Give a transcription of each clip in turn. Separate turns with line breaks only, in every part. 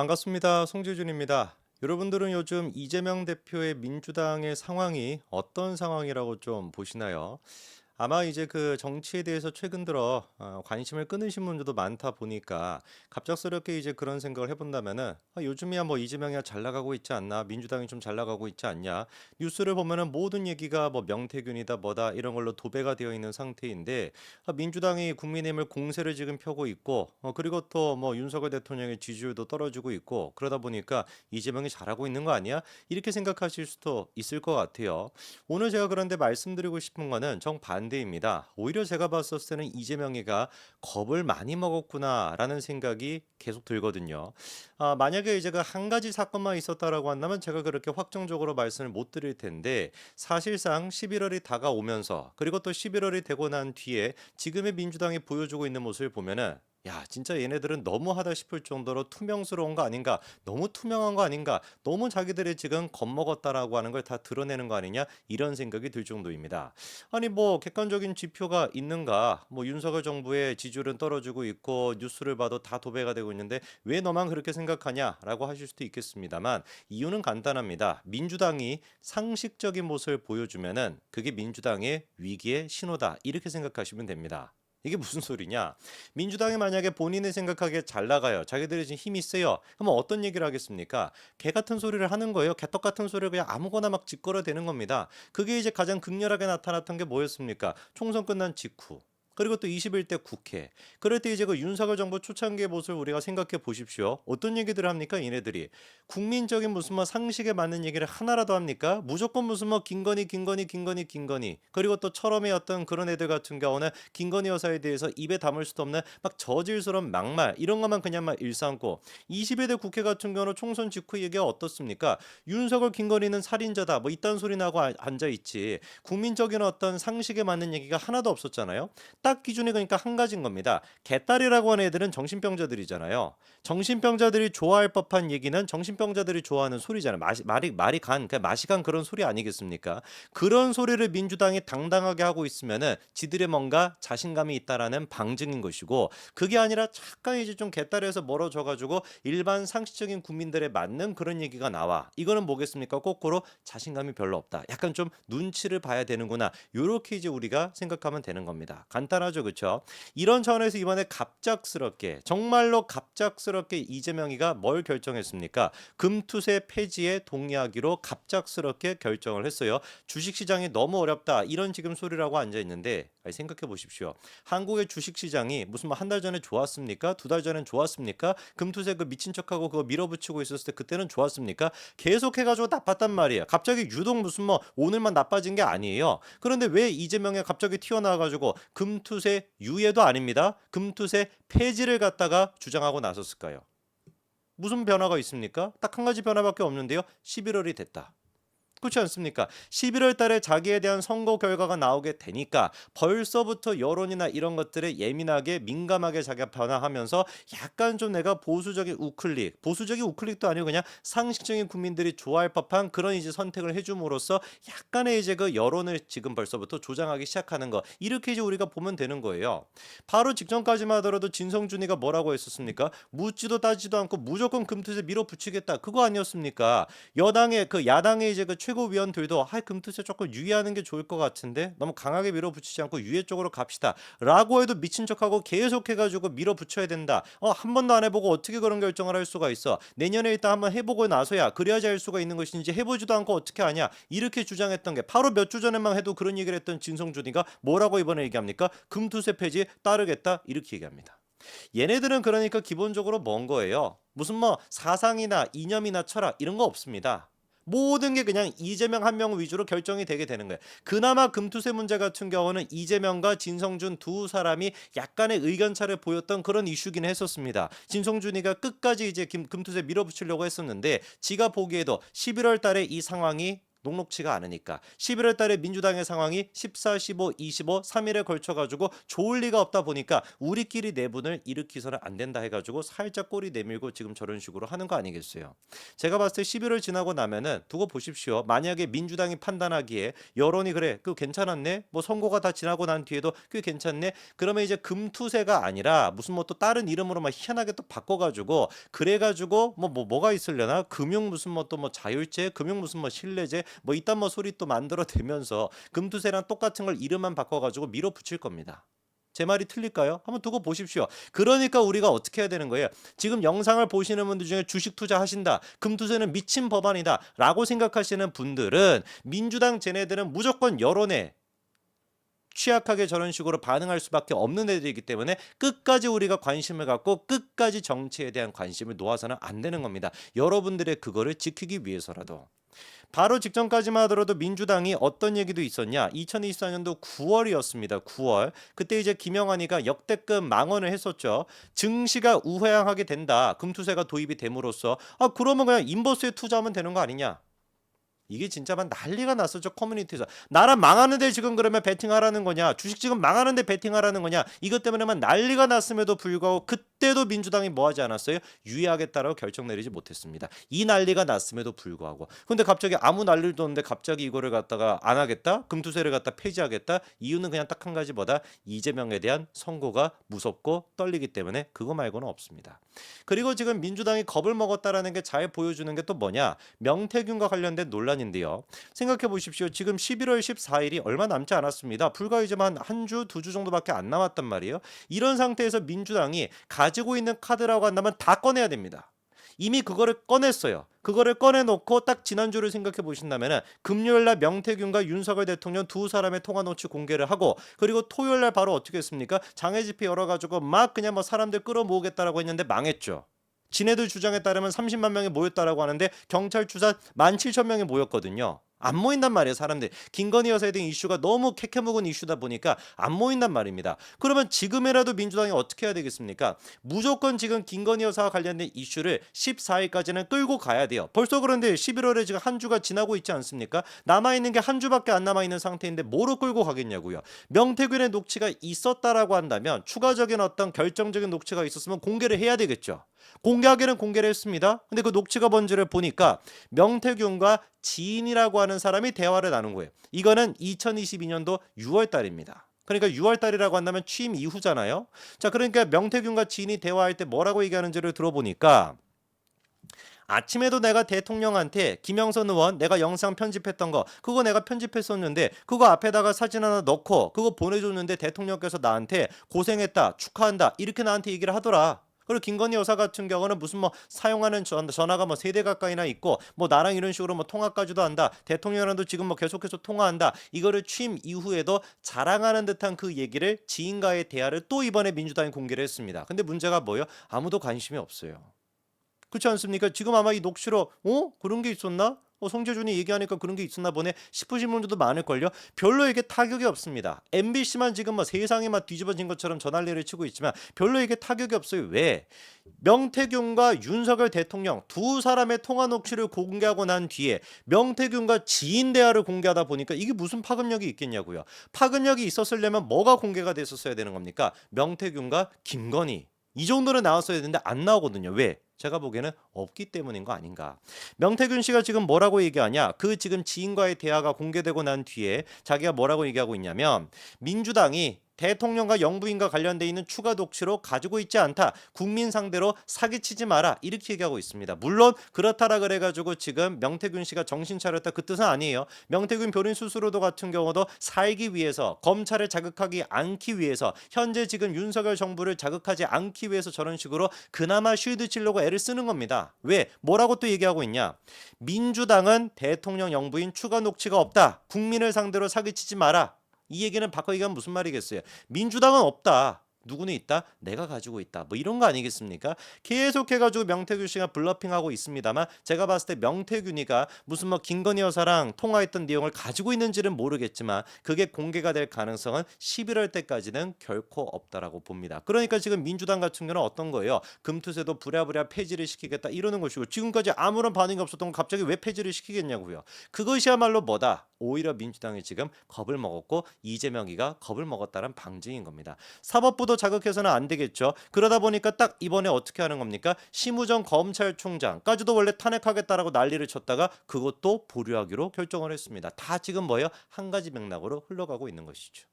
반갑습니다. 송재준입니다. 여러분들은 요즘 이재명 대표의 민주당의 상황이 어떤 상황이라고 좀 보시나요? 아마 이제 그 정치에 대해서 최근 들어 어, 관심을 끊으신 분들도 많다 보니까 갑작스럽게 이제 그런 생각을 해본다면은 아, 요즘이야 뭐 이재명이야 잘 나가고 있지 않나? 민주당이 좀 잘 나가고 있지 않냐? 뉴스를 보면은 모든 얘기가 뭐 명태균이다 뭐다 이런 걸로 도배가 되어 있는 상태인데 아, 민주당이 국민의힘을 공세를 지금 펴고 있고 어, 그리고 또 뭐 윤석열 대통령의 지지율도 떨어지고 있고 그러다 보니까 이재명이 잘하고 있는 거 아니야? 이렇게 생각하실 수도 있을 것 같아요. 오늘 제가 그런데 말씀드리고 싶은 거는 정반 대입니다. 오히려 제가 봤었을 때는 이재명이가 겁을 많이 먹었구나라는 생각이 계속 들거든요. 아, 만약에 이제 그 한 가지 사건만 있었다라고 한다면 제가 그렇게 확정적으로 말씀을 못 드릴 텐데 사실상 11월이 다가오면서 그리고 또 11월이 되고 난 뒤에 지금의 민주당이 보여주고 있는 모습을 보면은 야, 진짜 얘네들은 너무하다 싶을 정도로 투명스러운 거 아닌가? 너무 투명한 거 아닌가? 너무 자기들이 지금 겁먹었다라고 하는 걸 다 드러내는 거 아니냐? 이런 생각이 들 정도입니다. 아니 뭐 객관적인 지표가 있는가? 뭐 윤석열 정부의 지지율은 떨어지고 있고 뉴스를 봐도 다 도배가 되고 있는데 왜 너만 그렇게 생각하냐라고 하실 수도 있겠습니다만 이유는 간단합니다. 민주당이 상식적인 모습을 보여주면은 그게 민주당의 위기의 신호다. 이렇게 생각하시면 됩니다. 이게 무슨 소리냐? 민주당이 만약에 본인이 생각하기에 잘 나가요. 자기들이 지금 힘이 세요. 그러면 어떤 얘기를 하겠습니까? 개 같은 소리를 하는 거예요. 개떡 같은 소리를 그냥 아무거나 막 짓거려 대는 겁니다. 그게 이제 가장 극렬하게 나타났던 게 뭐였습니까? 총선 끝난 직후. 그리고 또 21대 국회. 그럴 때 이제 그 윤석열 정부 초창기의 모습을 우리가 생각해 보십시오. 어떤 얘기들을 합니까? 얘네들이 국민적인 무슨 뭐 상식에 맞는 얘기를 하나라도 합니까? 무조건 무슨 뭐 김건희, 김건희, 김건희, 김건희. 그리고 또 철험의 어떤 그런 애들 같은 경우는 김건희 여사에 대해서 입에 담을 수도 없는 막 저질스러운 막말 이런 것만 그냥 막 일삼고 21대 국회 같은 경우는 총선 직후 얘기가 어떻습니까? 윤석열, 김건희는 살인자다. 뭐 이딴 소리 나고 아- 앉아 있지. 국민적인 어떤 상식에 맞는 얘기가 하나도 없었잖아요. 딱 기준이 그러니까 한 가지인 겁니다. 개딸이라고 하는 애들은 정신병자들이잖아요. 정신병자들이 좋아할 법한 얘기는 정신병자들이 좋아하는 소리잖아요. 마시, 말이 말이 간, 그냥 맛이 간 그런 소리 아니겠습니까? 그런 소리를 민주당이 당당하게 하고 있으면은 지들의 뭔가 자신감이 있다라는 방증인 것이고 그게 아니라 잠깐 이제 좀 개딸에서 멀어져 가지고 일반 상식적인 국민들에 맞는 그런 얘기가 나와. 이거는 뭐겠습니까? 거꾸로 자신감이 별로 없다. 약간 좀 눈치를 봐야 되는구나. 요렇게 이제 우리가 생각하면 되는 겁니다. 간 단하죠, 그렇죠? 이런 차원에서 이번에 갑작스럽게 정말로 갑작스럽게 이재명이가 뭘 결정했습니까? 금투세 폐지에 동의하기로 갑작스럽게 결정을 했어요. 주식 시장이 너무 어렵다. 이런 지금 소리라고 앉아 있는데 생각해 보십시오. 한국의 주식 시장이 무슨 뭐한달 전에 좋았습니까? 두 달 전엔 좋았습니까? 금투세 그 미친 척하고 그거 밀어붙이고 있었을 때 그때는 좋았습니까? 계속 해가지고 나빴단 말이에요. 갑자기 유독 무슨 뭐 오늘만 나빠진 게 아니에요. 그런데 왜 이재명이 갑자기 튀어나와가지고 금 투세 유예도 아닙니다. 금투세 폐지를 갖다가 주장하고 나섰을까요? 무슨 변화가 있습니까? 딱 한 가지 변화밖에 없는데요. 11월이 됐다. 그렇지 않습니까? 11월 달에 자기에 대한 선거 결과가 나오게 되니까 벌써부터 여론이나 이런 것들에 예민하게 민감하게 자기가 변화하면서 약간 좀 내가 보수적인 우클릭, 보수적인 우클릭도 아니고 그냥 상식적인 국민들이 좋아할 법한 그런 이제 선택을 해줌으로써 약간의 이제 그 여론을 지금 벌써부터 조장하기 시작하는 거 이렇게 이제 우리가 보면 되는 거예요. 바로 직전까지만 하더라도 진성준이가 뭐라고 했었습니까? 묻지도 따지도 않고 무조건 금투세 밀어붙이겠다 그거 아니었습니까? 여당의 그 야당의 이제 그 최 고위원들도 하 금투세 조금 유예하는 게 좋을 것 같은데 너무 강하게 밀어붙이지 않고 유예 쪽으로 갑시다라고 해도 미친 척하고 계속 해가지고 밀어붙여야 된다. 어 한 번도 안 해보고 어떻게 그런 결정을 할 수가 있어? 내년에 일단 한번 해보고 나서야 그래야지 알 수가 있는 것인지 해보지도 않고 어떻게 하냐 이렇게 주장했던 게 바로 몇 주 전에만 해도 그런 얘기를 했던 진성준이가 뭐라고 이번에 얘기합니까? 금투세 폐지 따르겠다 이렇게 얘기합니다. 얘네들은 그러니까 기본적으로 뭔 거예요? 무슨 뭐 사상이나 이념이나 철학 이런 거 없습니다. 모든 게 그냥 이재명 한 명 위주로 결정이 되게 되는 거예요. 그나마 금투세 문제 같은 경우는 이재명과 진성준 두 사람이 약간의 의견 차를 보였던 그런 이슈긴 했었습니다. 진성준이가 끝까지 이제 김, 금투세 밀어붙이려고 했었는데 지가 보기에도 11월 달에 이 상황이 녹록치가 않으니까. 11월 달에 민주당의 상황이 14, 15, 25, 3일에 걸쳐 가지고 좋을 리가 없다 보니까 우리끼리 내분을 일으키서는 안 된다 해 가지고 살짝 꼬리 내밀고 지금 저런 식으로 하는 거 아니겠어요. 제가 봤을 때 11월 지나고 나면은 두고 보십시오. 만약에 민주당이 판단하기에 여론이 그래 그 괜찮았네? 뭐 선거가 다 지나고 난 뒤에도 꽤 괜찮네? 그러면 이제 금투세가 아니라 무슨 뭐 또 다른 이름으로 막 희한하게 또 바꿔 가지고 그래 가지고 뭐 뭐 뭐, 가 있으려나? 금융 무슨 뭐 또 뭐 자율제? 금융 무슨 뭐 신뢰제 뭐 이딴 뭐 소리 또 만들어 대면서 금투세랑 똑같은 걸 이름만 바꿔가지고 밀어붙일 겁니다. 제 말이 틀릴까요? 한번 두고 보십시오. 그러니까 우리가 어떻게 해야 되는 거예요? 지금 영상을 보시는 분들 중에 주식 투자하신다. 금투세는 미친 법안이다. 라고 생각하시는 분들은 민주당 쟤네들은 무조건 여론에 취약하게 저런 식으로 반응할 수밖에 없는 애들이기 때문에 끝까지 우리가 관심을 갖고 끝까지 정치에 대한 관심을 놓아서는 안 되는 겁니다. 여러분들의 그거를 지키기 위해서라도. 바로 직전까지만 하더라도 민주당이 어떤 얘기도 있었냐? 2024년도 9월이었습니다. 9월. 그때 이제 김영환이가 역대급 망언을 했었죠. 증시가 우회항하게 된다. 금투세가 도입이 됨으로써 아 그러면 그냥 인버스에 투자하면 되는 거 아니냐? 이게 진짜 막 난리가 났었죠 커뮤니티에서 나라 망하는데 지금 그러면 베팅하라는 거냐 주식 지금 망하는데 베팅하라는 거냐 이것 때문에만 난리가 났음에도 불구하고 그 때도 민주당이 뭐 하지 않았어요 유예하겠다라고 결정 내리지 못했습니다 이 난리가 났음에도 불구하고 근데 갑자기 아무 난리도 없는데 갑자기 이거를 갖다가 안 하겠다 금투세를 갖다 폐지하겠다 이유는 그냥 딱 한 가지 뭐다 이재명에 대한 선고가 무섭고 떨리기 때문에 그거 말고는 없습니다 그리고 지금 민주당이 겁을 먹었다라는 게 잘 보여주는 게 또 뭐냐 명태균과 관련된 논란인데요. 생각해 보십시오. 지금 11월 14일이 얼마 남지 않았습니다. 불과 이제 한한 주, 두 주 정도밖에 안 남았단 말이에요. 이런 상태에서 민주당이 가 지고 있는 카드라고 한다면 다 꺼내야 됩니다. 이미 그거를 꺼냈어요. 그거를 꺼내놓고 딱 지난주를 생각해 보신다면은 금요일 날 명태균과 윤석열 대통령 두 사람의 통화 노치 공개를 하고 그리고 토요일 날 바로 어떻게 했습니까? 장애 집회 열어가지고 막 그냥 뭐 사람들 끌어모으겠다라고 했는데 망했죠. 지네들 주장에 따르면 30만 명이 모였다라고 하는데 경찰 추산 17,000명이 모였거든요. 안 모인단 말이에요, 사람들. 김건희 여사에 대한 이슈가 너무 캐캐묵은 이슈다 보니까 안 모인단 말입니다. 그러면 지금이라도 민주당이 어떻게 해야 되겠습니까? 무조건 지금 김건희 여사와 관련된 이슈를 14일까지는 끌고 가야 돼요. 벌써 그런데 11월에 지금 한 주가 지나고 있지 않습니까? 남아 있는 게 한 주밖에 안 남아 있는 상태인데 뭐로 끌고 가겠냐고요. 명태균의 녹취가 있었다라고 한다면 추가적인 어떤 결정적인 녹취가 있었으면 공개를 해야 되겠죠. 공개하기는 공개를 했습니다. 근데 그 녹취가 뭔지를 보니까 명태균과 지인이라고 하는 사람이 대화를 나눈 거예요. 이거는 2022년도 6월 달입니다. 그러니까 6월 달이라고 한다면 취임 이후잖아요. 자, 그러니까 명태균과 지인이 대화할 때 뭐라고 얘기하는지를 들어보니까 아침에도 내가 대통령한테 김영선 의원 내가 영상 편집했던 거 그거 내가 편집했었는데 그거 앞에다가 사진 하나 넣고 그거 보내줬는데 대통령께서 나한테 고생했다 축하한다 이렇게 나한테 얘기를 하더라. 그리고 김건희 여사 같은 경우는 무슨 뭐 사용하는 전, 전화가 뭐 세 대 가까이나 있고 뭐 나랑 이런 식으로 뭐 통화까지도 한다. 대통령랑도 지금 뭐 계속해서 통화한다. 이거를 취임 이후에도 자랑하는 듯한 그 얘기를 지인과의 대화를 또 이번에 민주당이 공개를 했습니다. 근데 문제가 뭐예요? 아무도 관심이 없어요. 그렇지 않습니까? 지금 아마 이 녹취로 어 그런 게 있었나? 어, 송재준이 얘기하니까 그런 게 있었나 보네 싶으신 분들도 많을걸요. 별로 이게 타격이 없습니다. MBC만 지금 뭐 세상이 막 뒤집어진 것처럼 전할리를 치고 있지만 별로 이게 타격이 없어요. 왜? 명태균과 윤석열 대통령 두 사람의 통화 녹취를 공개하고 난 뒤에 명태균과 지인 대화를 공개하다 보니까 이게 무슨 파급력이 있겠냐고요. 파급력이 있었으려면 뭐가 공개가 됐었어야 되는 겁니까? 명태균과 김건희 이 정도는 나왔어야 되는데 안 나오거든요. 왜? 제가 보기에는 없기 때문인 거 아닌가. 명태균 씨가 지금 뭐라고 얘기하냐? 그 지금 지인과의 대화가 공개되고 난 뒤에 자기가 뭐라고 얘기하고 있냐면 민주당이 대통령과 영부인과 관련돼 있는 추가 독취로 가지고 있지 않다. 국민 상대로 사기치지 마라. 이렇게 얘기하고 있습니다. 물론 그렇다라 그래가지고 지금 명태균 씨가 정신 차렸다 그 뜻은 아니에요. 명태균 변인 스스로도 같은 경우도 살기 위해서 검찰을 자극하기 않기 위해서 현재 지금 윤석열 정부를 자극하지 않기 위해서 저런 식으로 그나마 쉴드 치려고 애를 쓰는 겁니다. 왜? 뭐라고 또 얘기하고 있냐? 민주당은 대통령 영부인 추가 녹취가 없다. 국민을 상대로 사기치지 마라. 이 얘기는 바꿔 얘기하면 무슨 말이겠어요? 민주당은 없다. 누구는 있다? 내가 가지고 있다. 뭐 이런 거 아니겠습니까? 계속해가지고 명태균 씨가 블러핑하고 있습니다만 제가 봤을 때 명태균이가 무슨 뭐 김건희 여사랑 통화했던 내용을 가지고 있는지는 모르겠지만 그게 공개가 될 가능성은 11월 때까지는 결코 없다라고 봅니다. 그러니까 지금 민주당 같은 경우는 어떤 거예요? 금투세도 부랴부랴 폐지를 시키겠다 이러는 것이고 지금까지 아무런 반응이 없었던 건 갑자기 왜 폐지를 시키겠냐고요. 그것이야말로 뭐다? 오히려 민주당이 지금 겁을 먹었고 이재명이가 겁을 먹었다는 방증인 겁니다. 사법부 도 자극해서는 안 되겠죠. 그러다 보니까 딱 이번에 어떻게 하는 겁니까? 심우정 검찰총장까지도 원래 탄핵하겠다라고 난리를 쳤다가 그것도 보류하기로 결정을 했습니다. 다 지금 뭐예요? 한 가지 맥락으로 흘러가고 있는 것이죠.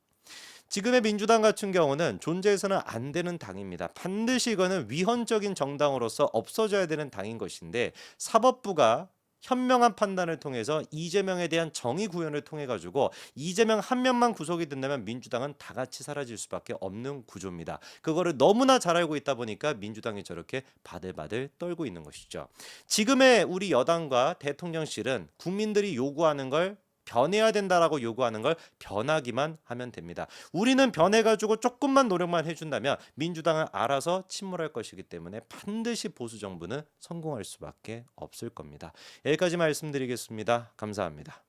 지금의 민주당 같은 경우는 존재해서는 안 되는 당입니다. 반드시 이거는 위헌적인 정당으로서 없어져야 되는 당인 것인데 사법부가 현명한 판단을 통해서 이재명에 대한 정의 구현을 통해 가지고 이재명 한 명만 구속이 된다면 민주당은 다 같이 사라질 수밖에 없는 구조입니다. 그거를 너무나 잘 알고 있다 보니까 민주당이 저렇게 바들바들 떨고 있는 것이죠. 지금의 우리 여당과 대통령실은 국민들이 요구하는 걸 변해야 된다라고 요구하는 걸 변하기만 하면 됩니다. 우리는 변해가지고 조금만 노력만 해준다면 민주당은 알아서 침몰할 것이기 때문에 반드시 보수 정부는 성공할 수밖에 없을 겁니다. 여기까지 말씀드리겠습니다. 감사합니다.